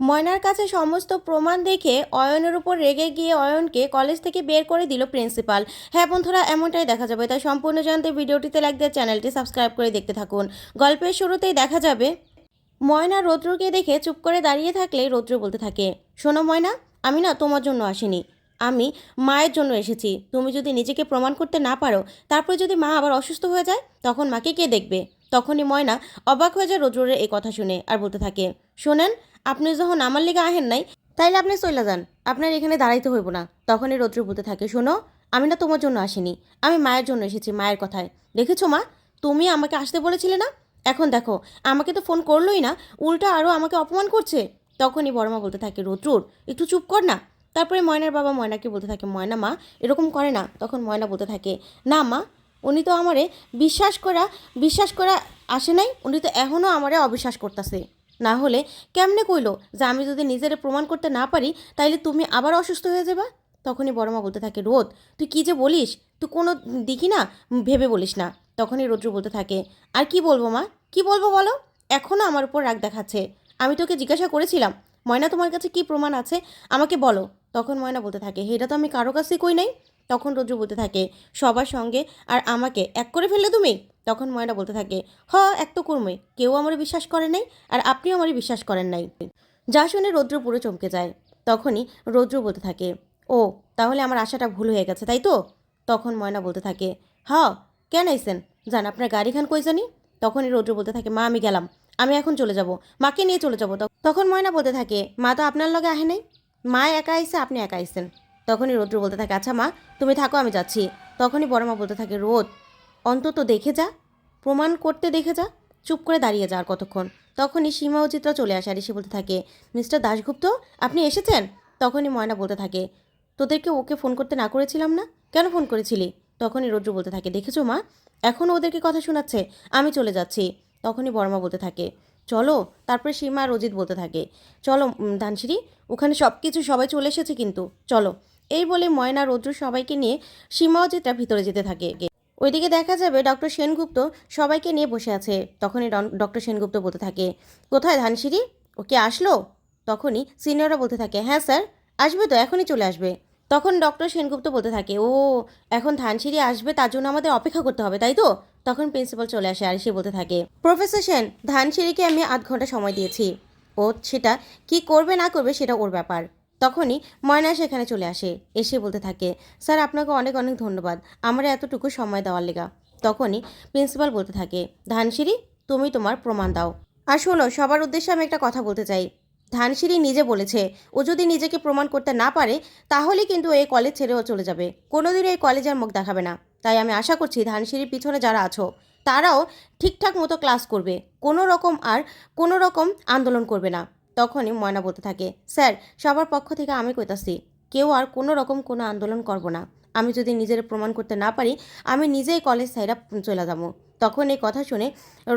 ময়নার কাছে সমস্ত প্রমাণ দেখে অয়নের উপর রেগে গিয়ে অয়নকে কলেজ থেকে বের করে দিল প্রিন্সিপাল। হ্যাঁ বন্ধুরা, এমনটাই দেখা যাবে। তাই সম্পূর্ণ জানতে ভিডিওটিতে দিয়ে চ্যানেলটি সাবস্ক্রাইব করে দেখতে থাকুন। গল্পের শুরুতেই দেখা যাবে, ময়না রৌদ্রকে দেখে চুপ করে দাঁড়িয়ে থাকলে রৌদ্র বলতে থাকে, শোনো ময়না, আমি না তোমার জন্য আসিনি। আমি মায়ের জন্য এসেছি। তুমি যদি নিজেকে প্রমাণ করতে না পারো, তারপরে যদি মা আবার অসুস্থ হয়ে যায়, তখন মাকে কে দেখবে? তখনই ময়না অবাক হয়ে যায় রৌদ্রের এই কথা শুনে আর বলতে থাকে, শোনেন আপনি যখন আমার লেগে আহেন নাই, তাইলে আপনি চলে যান। আপনার এখানে দাঁড়াইতে হইব না। তখনই রৌদ্র বলতে থাকে, শোনো, আমি না তোমার জন্য আসিনি। আমি মায়ের জন্য এসেছি, মায়ের কথায়। দেখেছ মা? তুমি আমাকে আসতে বলেছিলে না? এখন দেখো, আমাকে তো ফোন করলোই না, উল্টা আরও আমাকে অপমান করছে। তখনই বড়মা বলতে থাকে, রৌদ্রুর, একটু চুপ কর না। তারপরে ময়নার বাবা ময়নাকে বলতে থাকে, ময়না মা, এরকম করে না। তখন ময়না বলতে থাকে, না মা, উনি তো আমারে বিশ্বাস করা বিশ্বাস করা আসে নাই, উনি তো এখনও আমারে অবিশ্বাস করতেছে। না হলে কেমনে কইলো যে আমি যদি নিজেরে প্রমাণ করতে না পারি, তাইলে তুমি আবার অসুস্থ হয়ে যাবা? তখনই বড়মা বলতে থাকে, রোদ, তুই কী যে বলিস? তুই কোনো দিকই না ভেবে বলিস না। তখনই রৌদ্র বলতে থাকে, আর কি বলব মা? কি বলব বলো? এখনও আমার উপর রাগ দেখাচ্ছে। আমি তোকে জিজ্ঞাসা করেছিলাম, ময়না তোমার কাছে কি প্রমাণ আছে? আমাকে বলো। তখন ময়না বলতে থাকে, এটা তো আমি কারও কাছে কই নাই। তখন রৌদ্র বলতে থাকে, সবার সঙ্গে আর আমাকে এক করে ফেললে তুমি? তখন ময়না বলতে থাকে, হ, এক তো কর্মে কেউ আমার বিশ্বাস করে নাই আর আপনিও আমারই বিশ্বাস করেন নাই। যা শুনে রৌদ্র পুরো চমকে যায়। তখনই রৌদ্র বলতে থাকে, ও, তাহলে আমার আশাটা ভুল হয়ে গেছে, তাই তো? তখন ময়না বলতে থাকে, হ, কেন আইসেন জান, আপনার গাড়ি খান কই জানি? তখনই রৌদ্র বলতে থাকে, মা, আমি গেলাম। আমি এখন চলে যাব। মাকে নিয়ে চলে যাব। তখন ময়না বলতে থাকে, মা তো আপনার লগে আহে নাই? মা একা আইসে, আপনি একা আইসেন। তখনই রৌদ্র বলতে থাকে আচ্ছা মা তুমি থাকো আমি যাচ্ছি। তখনই বড় মা বলতে থাকে রোদ অন্তত দেখে যা প্রমাণ করতে দেখে যা চুপ করে দাঁড়িয়ে যা আর কতক্ষণ। তখনই সীমা ও চিত্রা চলে আসে আর এসে বলতে থাকে মিস্টার দাশগুপ্ত আপনি এসেছেন? তখনই ময়না বলতে থাকে তোদেরকে ওকে ফোন করতে না করেছিলাম না? কেন ফোন করেছিলি? তখনই রৌদ্র বলতে থাকে দেখেছ মা এখনও ওদেরকে কথা শোনাচ্ছে আমি চলে যাচ্ছি। তখনই বর্মা বলতে থাকে চলো। তারপরে সীমা আর অজিত বলতে থাকে চলো উম, ধানসিঁড়ি ওখানে সব কিছু সবাই চলে এসেছে কিন্তু চলো। এই বলে ময়না রৌদ্র সবাইকে নিয়ে সীমা অজিতরা ভিতরে যেতে থাকে। ওইদিকে দেখা যাবে ডক্টর সেনগুপ্ত সবাইকে নিয়ে বসে আছে। তখনই ডক্টর সেনগুপ্ত বলতে থাকে, কোথায় ধানসিঁড়ি? ও কি আসলো? তখনই সিনিয়ররা বলতে থাকে হ্যাঁ স্যার, আসবে তো, এখনই চলে আসবে। তখন ডক্টর সেনগুপ্ত বলতে থাকে, ও, এখন ধানসিঁড়ি আসবে তার জন্য আমাদের অপেক্ষা করতে হবে, তাই তো? তখন প্রিন্সিপাল চলে আসে আর সে বলতে থাকে, প্রফেসর সেন, ধানসিঁড়িকে আমি আধ ঘণ্টা সময় দিয়েছি। ও সেটা কি করবে না করবে সেটা ওর ব্যাপার। তখনই ময়না সেখানে চলে আসে, এসে বলতে থাকে, স্যার, আপনাকে অনেক অনেক ধন্যবাদ। আমার এতটুকু সময় দেওয়ার লেগা। তখনই প্রিন্সিপাল বলতে থাকে, ধানসিঁড়ি, তুমি তোমার প্রমাণ দাও। আর শোনো, সবার উদ্দেশ্যে আমি একটা কথা বলতে চাই। ধানসিঁড়ি নিজে বলেছে, ও যদি নিজেকে প্রমাণ করতে না পারে, তাহলে কিন্তু এই কলেজ ছেড়েও চলে যাবে। কোনোদিনও এই কলেজের মুখ দেখাবে না। তাই আমি আশা করছি ধানসিঁড়ির পিছনে যারা আছো, তারাও ঠিকঠাক মতো ক্লাস করবে। কোনো রকম আর কোনো রকম আন্দোলন করবে না। তখনই ময়না বলতে থাকে, স্যার, সবার পক্ষ থেকে আমি কইতাছি, কেউ আর কোনো রকম কোনো আন্দোলন করব না। আমি যদি নিজের প্রমাণ করতে না পারি, আমি নিজেই কলেজ সাইরা চলে যাব। তখন এই কথা শুনে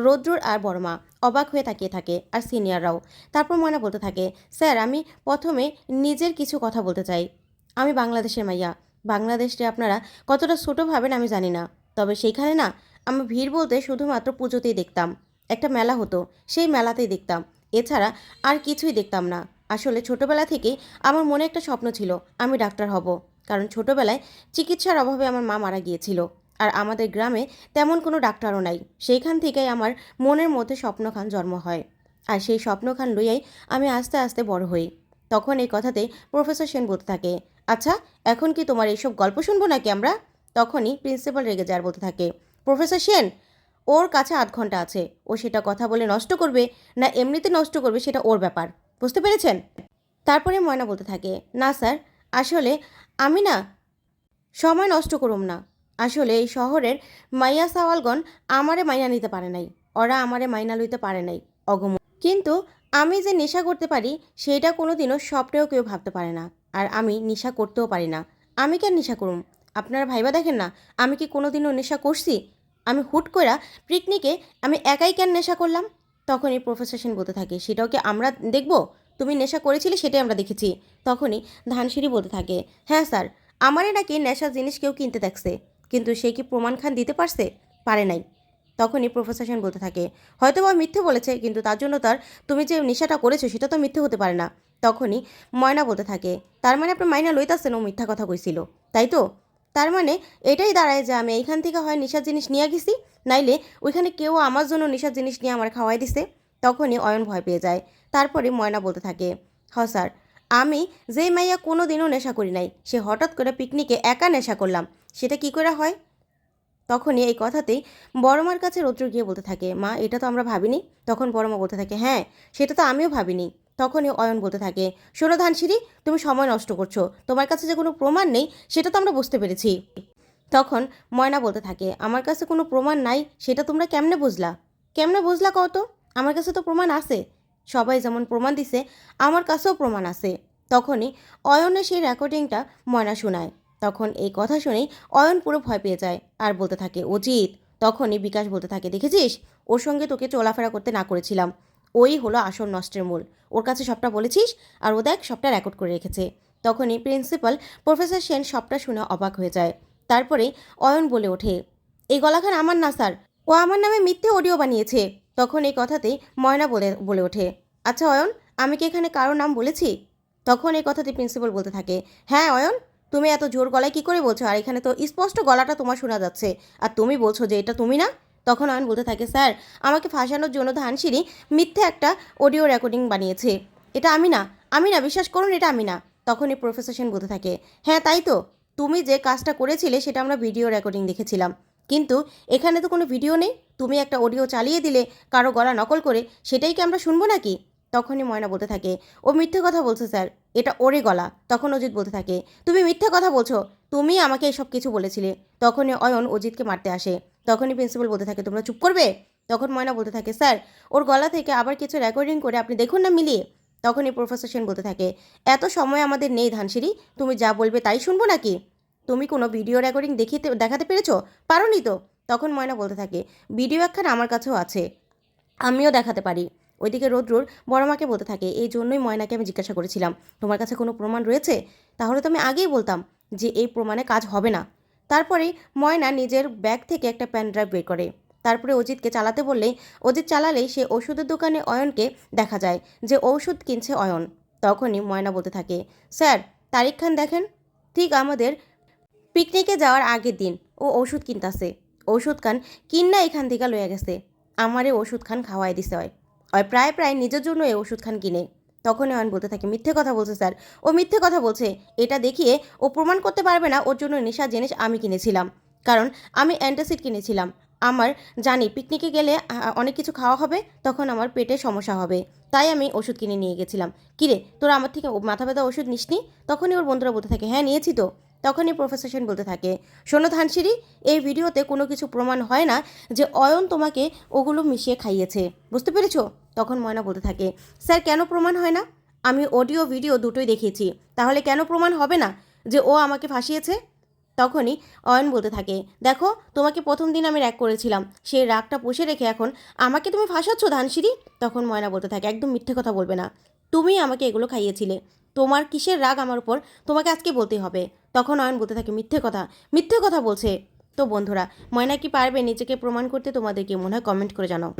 রৌদ্রুর আর বড়মা অবাক হয়ে তাকিয়ে থাকে আর সিনিয়ররাও। তারপর ময়না বলতে থাকে, স্যার, আমি প্রথমে নিজের কিছু কথা বলতে চাই। আমি বাংলাদেশের মাইয়া। বাংলাদেশে আপনারা কতটা ছোটো ভাবেন আমি জানি না। তবে সেইখানে না, আমি ভিড় বলতে শুধুমাত্র পুজোতেই দেখতাম। একটা মেলা হতো, সেই মেলাতেই দেখতাম। এছাড়া আর কিছুই দেখতাম না। আসলে ছোটবেলা থেকেই আমার মনে একটা স্বপ্ন ছিল, আমি ডাক্তার হব। কারণ ছোটবেলায় চিকিৎসার অভাবে আমার মা মারা গিয়েছিল। আর আমাদের গ্রামে তেমন কোনো ডাক্তারও নাই। সেইখান থেকেই আমার মনের মধ্যে স্বপ্নখান জন্ম হয়। আর সেই স্বপ্নখান লইয়াই আমি আস্তে আস্তে বড় হই। তখন এই কথাতে প্রফেসর সেন বলতে থাকে আচ্ছা এখন কি তোমার এইসব গল্প শুনব নাকি আমরা? তখনই প্রিন্সিপাল রেগে যায় আর বলতে থাকে, প্রফেসর সেন ওর কাছে আধ ঘণ্টা আছে। ও সেটা কথা বলে নষ্ট করবে না এমনিতে নষ্ট করবে সেটা ওর ব্যাপার। বুঝতে পেরেছেন? তারপরে ময়না বলতে থাকে, না স্যার, আসলে আমি না সময় নষ্ট করুম না। আসলে এই শহরের মাইয়া সাওয়ালগণ আমারে মাইনা নিতে পারে নাই। ওরা আমারে মাইনা লইতে পারে নাই, অগম কিন্তু আমি যে নেশা করতে পারি, সেইটা কোনোদিনও স্বপ্নেও কেউ ভাবতে পারে না। আর আমি নেশা করতেও পারি না। আমি কেন নেশা করুম? আপনারা ভাইবা দেখেন না, আমি কি কোনোদিনও নেশা করছি? আমি হুট করা পিকনিকে আমি একাই কেন নেশা করলাম? তখনই প্রফেসর সেন বলতে থাকে, সেটাও কি আমরা দেখব? তুমি নেশা করেছিলে, সেটাই আমরা দেখেছি। তখনই ধানসিঁড়ি বলতে থাকে হ্যাঁ স্যার, আমারে নাকি নেশা জিনিস কেউ কিনতে দেখছে, কিন্তু সে কি প্রমাণ খান দিতে পারছে? পারে নাই। তখনই প্রফেসর সেন বলতে থাকে হয়তো বা মিথ্যে বলেছে, কিন্তু তার জন্য তার তুমি যে নেশাটা করেছ, সেটা তো মিথ্যে হতে পারে না। তখনই ময়না বলতে থাকে, তার মানে আপনার মাইনা লইতাছেন ও মিথ্যা কথা কইছিল, তাই তো? তার মানে এটাই দাঁড়ায় যে আমি এইখান থেকে হয় নেশার জিনিস নিয়ে গেছি, নাইলে ওইখানে কেউ আমার জন্য নেশার জিনিস নিয়ে আমার খাওয়াই দিছে। তখনই অয়ন ভয় পেয়ে যায়। তারপরে ময়না বলতে থাকে হ স্যার, আমি যেই মাইয়া কোনো দিনও নেশা করি নাই, সে হঠাৎ করে পিকনিকে একা নেশা করলাম, সেটা কি করে হয়? তখনই এই কথাতেই বড়মার কাছে রৌদ্র গিয়ে বলতে থাকে, মা, এটা তো আমরা ভাবিনি। তখন বড়মা বলতে থাকে হ্যাঁ সেটা তো আমিও ভাবিনি। তখনই অয়ন বলতে থাকে, শোনো ধানসিঁড়ি, তুমি সময় নষ্ট করছ। তোমার কাছে যে কোনো প্রমাণ নেই, সেটা তো আমরা বুঝতে পেরেছি। তখন ময়না বলতে থাকে, আমার কাছে কোনো প্রমাণ নাই, সেটা তোমরা কেমনে বুঝলা? কেমনে বুঝলা কত আমার কাছে তো প্রমাণ আছে। সবাই যেমন প্রমাণ দিছে, আমার কাছেও প্রমাণ আছে। তখনই অয়নের সেই রেকর্ডিংটা ময়না শোনায়। তখন এই কথা শুনেই অয়ন পুরো ভয় পেয়ে যায় আর বলতে থাকে, অজিত। তখনই বিকাশ বলতে থাকে, দেখেছিস? ওর সঙ্গে তোকে চলাফেরা করতে না করেছিলাম। ওই হলো আসল নষ্টের মূল। ওর কাছে সবটা বলেছিস আর ও দেখ সবটা রেকর্ড করে রেখেছে। তখনই প্রিন্সিপাল প্রফেসর সেন সবটা শুনে অবাক হয়ে যায়। তারপরে অয়ন বলে ওঠে, এই গলাখান আমার না স্যার। ও আমার নামে মিথ্যে অডিও বানিয়েছে। তখন এই কথাতেই ময়না বলে বলে ওঠে আচ্ছা অয়ন, আমি কি এখানে কারও নাম বলেছি? তখন এই কথাতে প্রিন্সিপাল বলতে থাকে হ্যাঁ অয়ন, তুমি এত জোর গলায় কি করে বলছো? আর এখানে তো স্পষ্ট গলাটা তোমার শোনা যাচ্ছে। আর তুমি বলছো যে এটা তুমি না? তখন অয়ন বলতে থাকে, স্যার, আমাকে ফাঁসানোর জন্য ধানসিঁড়ি মিথ্যে একটা অডিও রেকর্ডিং বানিয়েছে। এটা আমি না আমি না, বিশ্বাস করুন, এটা আমি না। তখনই প্রফেসর সেন বলতে থাকে হ্যাঁ তাই তো। তুমি যে কাজটা করেছিলে, সেটা আমরা ভিডিও রেকর্ডিং দেখেছিলাম। কিন্তু এখানে তো কোনো ভিডিও নেই। তুমি একটা অডিও চালিয়ে দিলে, কারও গলা নকল করে, সেটাই কি আমরা শুনব নাকি? তখনই ময়না বলতে থাকে, ও মিথ্যে কথা বলছে, স্যার। এটা ওরে গলা। তখন অজিত বলতে থাকে, তুমি মিথ্যে কথা বলছো। তুমি আমাকে এসব কিছু বলেছিলে। তখনই অয়ন অজিতকে মারতে আসে। তখনই প্রিন্সিপাল বলতে থাকে, তোমরা চুপ করবে? তখন ময়না বলতে থাকে, স্যার, ওর গলা থেকে আবার কিছু রেকর্ডিং করে আপনি দেখুন না মিলিয়ে। তখনই প্রফেসর সেন বলতে থাকে, এত সময় আমাদের নেই ধানসিঁড়ি, তুমি যা বলবে তাই শুনব নাকি? তুমি কোনো ভিডিও রেকর্ডিং দেখিতে, দেখাতে পেরেছ? পারোনি তো? তখন ময়না বলতে থাকে, ভিডিও একখান আমার কাছেও আছে, আমিও দেখাতে পারি। ওইদিকে রৌদ্রুর বড়মাকে বলতে থাকে, এই জন্যই ময়নাকে আমি জিজ্ঞাসা করেছিলাম, তোমার কাছে কোনো প্রমাণ রয়েছে? তাহলে তো আমি আগেই বলতাম যে এই প্রমাণে কাজ হবে না। তারপরে ময়না নিজের ব্যাগ থেকে একটা প্যান ড্রাইভ বের করে। তারপরে অজিতকে চালাতে বললেই, অজিত চালালেই সে ওষুধের দোকানে অয়নকে দেখা যায় যে ঔষধ কিনছে অয়ন। তখনই ময়না বলতে থাকে, স্যার তারিখ খান দেখেন? ঠিক আমাদের পিকনিকে যাওয়ার আগের দিন ও ওষুধ কিনতাছে। ওষুধ খান কিন্না এখান থেকে লইয়া গেছে। আমারে ওষুধ খান খাওয়াই দিছে হয় প্রায় প্রায় নিজের জন্য এই ওষুধ খান কিনে। তখন অয়ন বলতে থাকে, মিথ্যে কথা বলছে স্যার। ও মিথ্যে কথা বলছে, এটা দেখিয়ে ও প্রমাণ করতে পারবে না ওর জন্য নেশা জিনিস আমি কিনেছিলাম। কারণ আমি অ্যান্টাসিড কিনেছিলাম। আমার জানি পিকনিকে গেলে অনেক কিছু খাওয়া হবে, তখন আমার পেটে সমস্যা হবে। তাই আমি ওষুধ কিনে নিয়ে গেছিলাম। কিরে তোরা আমার থেকে মাথা ব্যথা ওষুধ নিসনি? তখনই ওর বন্ধুরা বলতে থাকে হ্যাঁ নিয়েছি তো। তখনই প্রফেসর সেন বলতে থাকে, শোনো ধানসিঁড়ি, এই ভিডিওতে কোনো কিছু প্রমাণ হয় না যে অয়ন তোমাকে ওগুলো মিশিয়ে খাইয়েছে। বুঝতে পেরেছ? তখন ময়না বলতে থাকে, স্যার, কেন প্রমাণ হয় না? আমি অডিও ভিডিও দুটোই দেখিয়েছি, তাহলে কেন প্রমাণ হবে না যে ও আমাকে ফাঁসিয়েছে? তখনই অয়ন বলতে থাকে, দেখো, তোমাকে প্রথম দিন আমি র্যাক করেছিলাম, সেই রাগটা পুষে রেখে এখন আমাকে তুমি ফাঁসাচ্ছ ধানসিঁড়ি? তখন ময়না বলতে থাকে, একদম মিথ্যে কথা বলবে না। তুমি আমাকে এগুলো খাইয়েছিলে তোমার কিসের রাগ আমার উপর? তোমাকে আজকে বলতে হবে। তখন অয়ন বলতে থাকে, মিথ্যে কথা মিথ্যে কথা বলছে। তো বন্ধুরা, ময়না কি পারবে নিজেকে প্রমাণ করতে? তোমাদেরকে মনে হয় কমেন্ট করে জানাও।